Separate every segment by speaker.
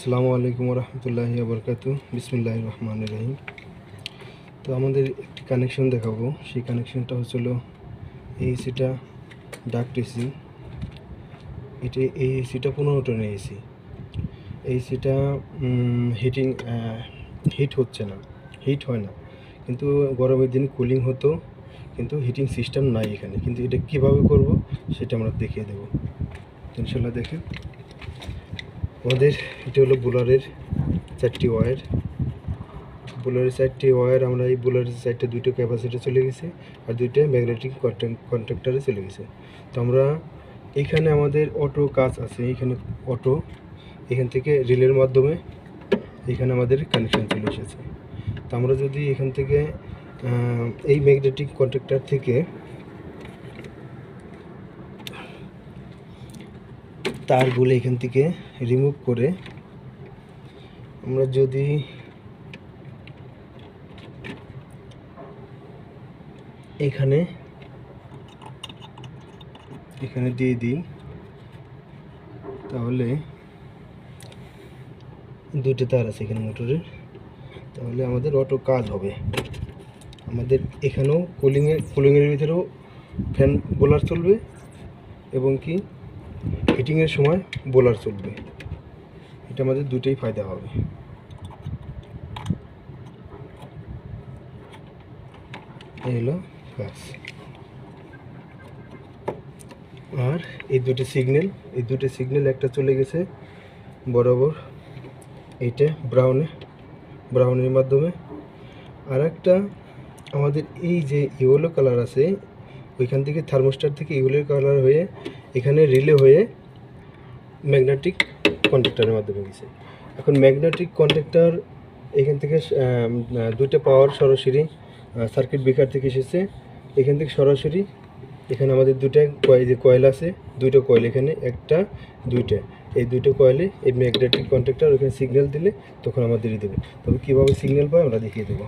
Speaker 1: আসসালামু আলাইকুম রহমতুল্লাহি আবরকাত বিসমুল্লাহ রহমান রহিম। তো আমাদের একটি কানেকশন দেখাবো। সেই কানেকশনটা হচ্ছিল এসিটা ডাক্ট এসি। এটা এই এসিটা পনেরো টনের এসি। এসিটা হিটিং হিট হচ্ছে না। হিট হয় না। কিন্তু গরমের দিন কুলিং হতো। কিন্তু হিটিং সিস্টেম নাই এখানে। কিন্তু এটা কীভাবে করব সেটা আমরা দেখিয়ে দেবো। ইনশাল্লাহ দেখেন। আমাদের, এটা হলো বুলারের চারটি ওয়্যার বুলারের চারটি ওয়্যার আমরা এই বুলারের চারটে দুইটা ক্যাপাসিটি চলে গেছে আর দুইটা ম্যাগনেটিক কন্ট্রাক্টারে চলে গেছে। তো আমরা এখানে আমাদের অটো কাজ আছে, এখানে অটো এখান থেকে রিলের মাধ্যমে এখানে আমাদের কানেকশন চলে এসেছে। তো আমরা যদি এখান থেকে এই ম্যাগনেটিক কন্ট্রাক্টার থেকে তারগুলো এখান থেকে রিমুভ করে আমরা যদি এখানে এখানে দিয়ে দিই, তাহলে দুটো তার আছে এখানে মোটরের, তাহলে আমাদের অটো কাজ হবে। আমাদের এখানেও কুলিংয়ের কুলিংয়ের ভিতরেও ফ্যান বোলার চলবে এবং কি হিটিংয়ের সময় বোলার চলবে। এটা আমাদের দুটোই ফায়দা হবে। এই হলো আর এই দুটো সিগন্যাল এই দুটো সিগন্যাল একটা চলে গেছে বরাবর। এইটা ব্রাউনে ব্রাউনের মাধ্যমে। আর একটা আমাদের এই যে ইয়েলো কালার আছে, ওইখান থেকে থার্মোস্টার থেকে ইয়েলো কালার হয়ে এখানে রিলে হয়ে ম্যাগনেটিক কন্ট্রাক্টরের মাধ্যমে গেছে। এখন ম্যাগনেটিক কন্ট্রাক্টর এখান থেকে দুইটা পাওয়ার সরাসরি সার্কিট ব্রেকার থেকে এসেছে। এখান থেকে সরাসরি, এখানে আমাদের দুটা কয়েল যে কয়েল আছে, দুইটা কয়েল এখানে, একটা, দুইটা। এই দুটো কয়েলে এই ম্যাগনেটিক কন্ট্রাক্টর ওখানে সিগন্যাল দিলে তখন আমাদের দেবে। তবে কীভাবে সিগন্যাল পায় আমরা দেখিয়ে দেবো।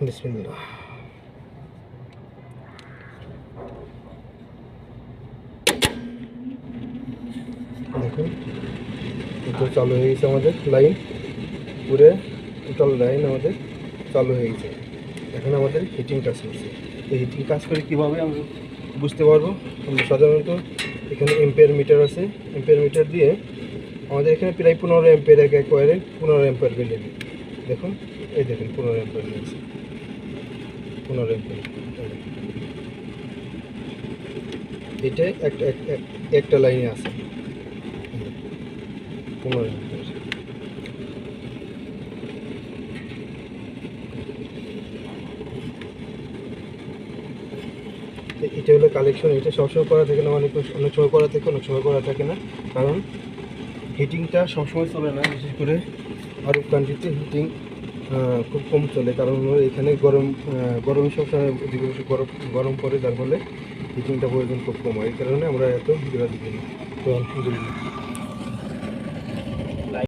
Speaker 1: বিসমিল্লাহ দেখুন চালু হয়ে গেছে আমাদের লাইন। পুরে টোটাল লাইন আমাদের চালু হয়ে গেছে। এখন আমাদের হিটিং কাজ করছে। এই হিটিং কাজ করে কীভাবে আমরা বুঝতে পারব? আমরা সাধারণত এখানে এম্পেয়ার মিটার আছে। এম্পেয়ার মিটার দিয়ে আমাদের এখানে প্রায় পনেরো এম্পেয়ার এক এক ওয়ারে পনেরো এম্পেয়ার দিই দেখুন, এই দেখুন, পনেরো এম্পেয়ার নিয়েছে পনেরো এম্পেয়ার এটা একটা এক- এক- একটা লাইনে আছে। পনেরো এটা হলো কালেকশন এটা সবসময় করা থাকে না, অনেক অনেক সময় করা থাকে, অনেক সময় করা থাকে না, কারণ হিটিংটা সবসময় চলে না, বিশেষ করে আরব কান্ট্রিতে হিটিং খুব কম চলে, কারণ এখানে গরম গরম সবসময় অধিক বেশি গরম গরম পড়ে, যার ফলে হিটিংটা প্রয়োজন খুব কম হয়, এই কারণে আমরা এত বিরাজি করি তো আলহামদুলিল্লাহ।